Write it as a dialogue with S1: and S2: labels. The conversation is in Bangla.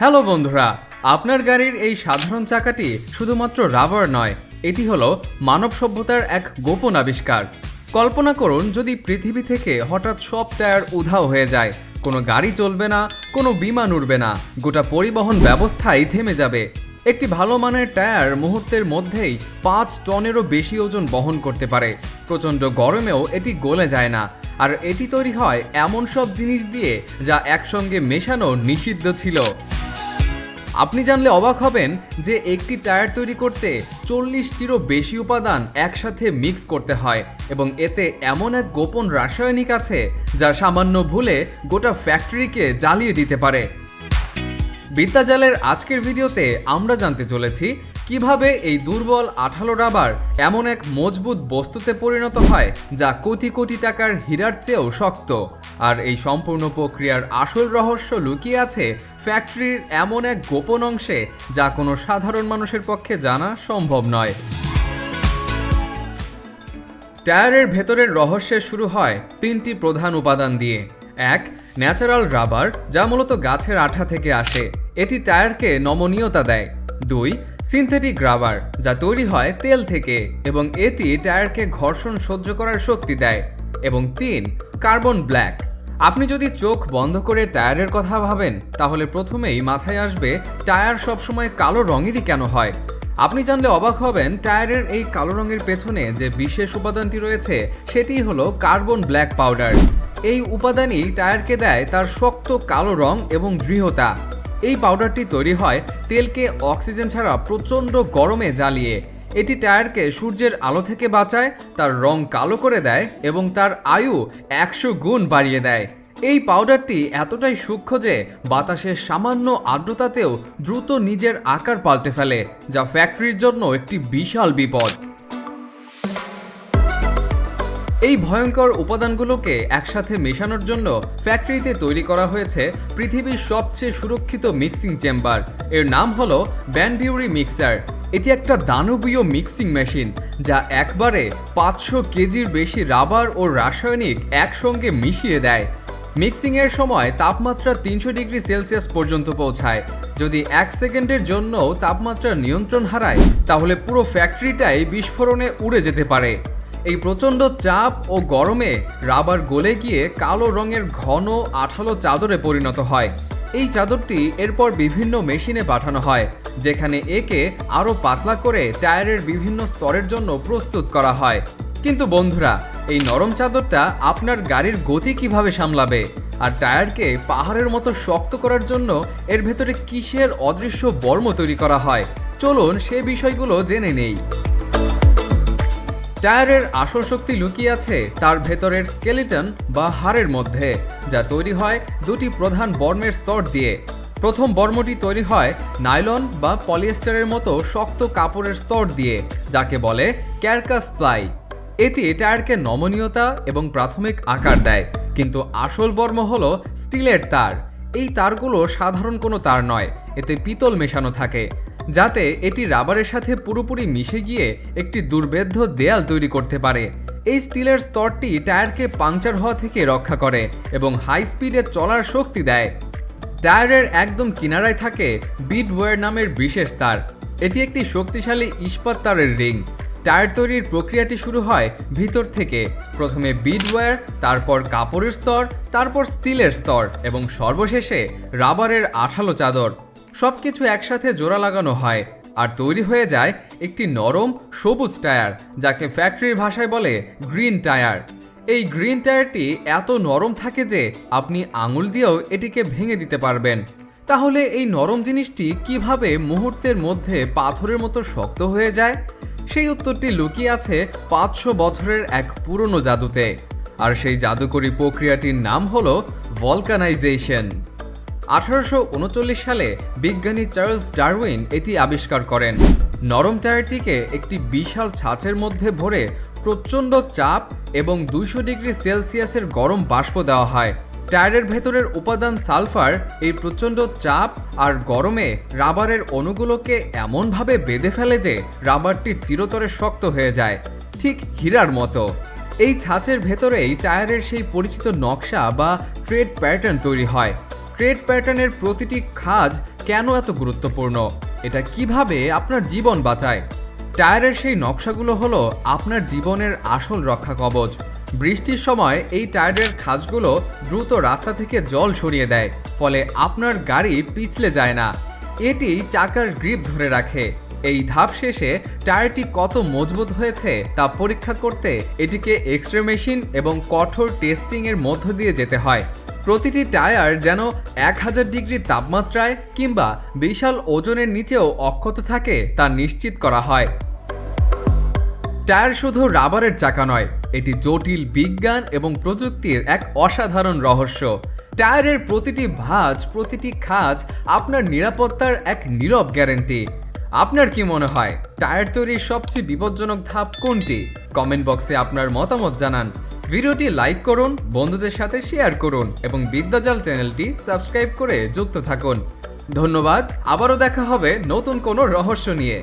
S1: হ্যালো বন্ধুরা, আপনার গাড়ির এই সাধারণ চাকাটি শুধুমাত্র রাবার নয়, এটি হলো মানব সভ্যতার এক গোপন আবিষ্কার। কল্পনা করুন, যদি পৃথিবী থেকে হঠাৎ সব টায়ার উধাও হয়ে যায়, কোনো গাড়ি চলবে না, কোনো বিমান উড়বে না, গোটা পরিবহন ব্যবস্থাই থেমে যাবে। একটি ভালো মানের টায়ার মুহূর্তের মধ্যেই পাঁচ টনেরও বেশি ওজন বহন করতে পারে। প্রচণ্ড গরমেও এটি গলে যায় না। আর এটি তৈরি হয় এমন সব জিনিস দিয়ে যা একসঙ্গে মেশানো নিষিদ্ধ ছিল। আপনি জানলে অবাক হবেন যে একটি টায়ার তৈরি করতে চল্লিশটিরও বেশি উপাদান একসাথে মিক্স করতে হয় এবং এতে এমন এক গোপন রাসায়নিক আছে যা সামান্য ভুলে গোটা ফ্যাক্টরিকে জ্বালিয়ে দিতে পারে। বিদ্যাজালের আজকের ভিডিওতে আমরা জানতে চলেছি কীভাবে এই দুর্বল আঠালো রাবার এমন এক মজবুত বস্তুতে পরিণত হয় যা কোটি কোটি টাকার হীরার চেয়েও শক্ত। আর এই সম্পূর্ণ প্রক্রিয়ার আসল রহস্য লুকিয়ে আছে ফ্যাক্টরির এমন এক গোপন অংশে যা কোনো সাধারণ মানুষের পক্ষে জানা সম্ভব নয়। টায়ারের ভেতরের রহস্যের শুরু হয় তিনটি প্রধান উপাদান দিয়ে। এক, ন্যাচারাল রাবার, যা মূলত গাছের আঠা থেকে আসে। এটি টায়ারকে নমনীয়তা দেয়। দুই, সিনথেটিক রাবার, যা তৈরি হয় তেল থেকে, এবং এটি টায়ারকে ঘর্ষণ সহ্য করার শক্তি দেয়। এবং তিন, কার্বন ব্ল্যাক। আপনি যদি চোখ বন্ধ করে টায়ারের কথা ভাবেন, তাহলে প্রথমেই মাথায় আসবে, টায়ার সবসময় কালো রঙেরই কেন হয়? আপনি জানলে অবাক হবেন, টায়ারের এই কালো রঙের পেছনে যে বিশেষ উপাদানটি রয়েছে সেটি হলো কার্বন ব্ল্যাক পাউডার। এই উপাদানই টায়ারকে দেয় তার শক্ত কালো রং এবং দৃঢ়তা। এই পাউডারটি তৈরি হয় তেলকে অক্সিজেন ছাড়া প্রচণ্ড গরমে জ্বালিয়ে। এটি টায়ারকে সূর্যের আলো থেকে বাঁচায়, তার রং কালো করে দেয় এবং তার আয়ু একশো গুণ বাড়িয়ে দেয়। এই পাউডারটি এতটাই সূক্ষ্ম যে বাতাসের সামান্য আর্দ্রতাতেও দ্রুত নিজের আকার পাল্টে ফেলে, যা ফ্যাক্টরির জন্য একটি বিশাল বিপদ। এই ভয়ঙ্কর উপাদানগুলোকে একসাথে মেশানোর জন্য ফ্যাক্টরিতে তৈরি করা হয়েছে পৃথিবীর সবচেয়ে সুরক্ষিত মিক্সিং চেম্বার এর নাম হলো ব্যানভিউরি মিক্সার এটি একটা দানবীয় মিক্সিং মেশিন যা একবারে পাঁচশো কেজির বেশি রাবার ও রাসায়নিক একসঙ্গে মিশিয়ে দেয়। মিক্সিংয়ের সময় তাপমাত্রা তিনশো ডিগ্রি সেলসিয়াস পর্যন্ত পৌঁছায়। যদি এক সেকেন্ডের জন্য তাপমাত্রা নিয়ন্ত্রণ হারায়, তাহলে পুরো ফ্যাক্টরিটাই বিস্ফোরণে উড়ে যেতে পারে। এই প্রচণ্ড চাপ ও গরমে রাবার গলে গিয়ে কালো রঙের ঘন আঠালো চাদরে পরিণত হয়। এই চাদরটি এরপর বিভিন্ন মেশিনে পাঠানো হয়, যেখানে একে আরও পাতলা করে টায়ারের বিভিন্ন স্তরের জন্য প্রস্তুত করা হয়। কিন্তু বন্ধুরা, এই নরম চাদরটা আপনার গাড়ির গতি কীভাবে সামলাবে? আর টায়ারকে পাহাড়ের মতো শক্ত করার জন্য এর ভেতরে কিসের অদৃশ্য বর্ম তৈরি করা হয়? চলুন সে বিষয়গুলো জেনে নেই। টায়ারের আসল শক্তি লুকিয়ে আছে তার ভেতরের স্কেলিটন বা হাড়ের মধ্যে, যা তৈরি হয় দুটি প্রধান বর্মের স্তর দিয়ে। প্রথম বর্মটি তৈরি হয় নাইলন বা পলিয়েস্টারের মতো শক্ত কাপড়ের স্তর দিয়ে, যাকে বলে ক্যারকাস প্লাই। এটি টায়ারকে নমনীয়তা এবং প্রাথমিক আকার দেয়, কিন্তু আসল বর্ম হল স্টিলের তার। এই তারগুলো সাধারণ কোনো তার নয়, এতে পিতল মেশানো থাকে। যাতে এটি রাবারের সাথে পুরোপুরি মিশে গিয়ে একটি দুর্বেদ্য দেয়াল তৈরি করতে পারে। এই স্টিলের স্তরটি টায়ারকে পাংচার হওয়া থেকে রক্ষা করে এবং হাই স্পিডে চলার শক্তি দেয়। টায়ারের একদম কিনারায় থাকে বিড ওয়ার নামের বিশেষ তার। এটি একটি শক্তিশালী ইস্পাত তারের রিং। টায়ার তৈরির প্রক্রিয়াটি শুরু হয় ভিতর থেকে। প্রথমে বিড ওয়্যার তারপর কাপড়ের স্তর, তারপর স্টিলের স্তর এবং সর্বশেষে রাবারের আঠালো চাদর। সব কিছু একসাথে জোড়া লাগানো হয় আর তৈরি হয়ে যায় একটি নরম সবুজ টায়ার, যাকে ফ্যাক্টরির ভাষায় বলে গ্রিন টায়ার। এই গ্রিন টায়ারটি এত নরম থাকে যে আপনি আঙুল দিয়েও এটিকে ভেঙে দিতে পারবেন। তাহলে এই নরম জিনিসটি কীভাবে মুহূর্তের মধ্যে পাথরের মতো শক্ত হয়ে যায়? সেই উত্তরটি লুকিয়ে আছে পাঁচশো বছরের এক পুরনো জাদুতে। আর সেই জাদুকরী প্রক্রিয়াটির নাম হলো ভলকানাইজেশন আঠারোশো উনচল্লিশ সালে বিজ্ঞানী চার্লস ডারউইন এটি আবিষ্কার করেন। নরম টায়ারটিকে একটি বিশাল ছাঁচের মধ্যে ভরে প্রচণ্ড চাপ এবং দুইশো ডিগ্রি সেলসিয়াসের গরম বাষ্প দেওয়া হয়। টায়ারের ভেতরের উপাদান সালফার এই প্রচণ্ড চাপ আর গরমে রাবারের অণুগুলোকে এমনভাবে বেঁধে ফেলে যে রাবারটি চিরতরে শক্ত হয়ে যায়। ঠিক হীরার মতো। এই ছাঁচের ভেতরেই টায়ারের সেই পরিচিত নকশা বা ট্রেড প্যাটার্ন তৈরি হয়। ট্রেড প্যাটার্নের প্রতিটি খাজ কেন এত গুরুত্বপূর্ণ? এটা কীভাবে আপনার জীবন বাঁচায়? টায়ারের সেই নকশাগুলো হলো আপনার জীবনের আসল রক্ষা কবচ। বৃষ্টির সময় এই টায়ারের খাজগুলো দ্রুত রাস্তা থেকে জল সরিয়ে দেয়, ফলে আপনার গাড়ি পিছলে যায় না। এটি চাকার গ্রিপ ধরে রাখে। এই ধাপ শেষে টায়ারটি কত মজবুত হয়েছে তা পরীক্ষা করতে এটিকে এক্স রে মেশিন এবং কঠোর টেস্টিংয়ের মধ্য দিয়ে যেতে হয়। প্রতিটি টায়ার যেন এক হাজার ডিগ্রি তাপমাত্রায় কিংবা বিশাল ওজনের নিচেও অক্ষত থাকে তা নিশ্চিত করা হয়। টায়ার শুধু রাবারের চাকা নয়, এটি জটিল বিজ্ঞান এবং প্রযুক্তির এক অসাধারণ রহস্য। টায়ারের প্রতিটি ভাঁজ, প্রতিটি খাঁজ আপনার নিরাপত্তার এক নীরব গ্যারেন্টি। আপনার কি মনে হয়, টায়ার তৈরির সবচেয়ে বিপজ্জনক ধাপ কোনটি? কমেন্ট বক্সে আপনার মতামত জানান। ভিডিওটি লাইক করুন, বন্ধুদের সাথে শেয়ার করুন এবং বিদ্যাজাল চ্যানেলটি সাবস্ক্রাইব করে যুক্ত থাকুন। ধন্যবাদ, আবারও দেখা হবে নতুন কোনো রহস্য নিয়ে।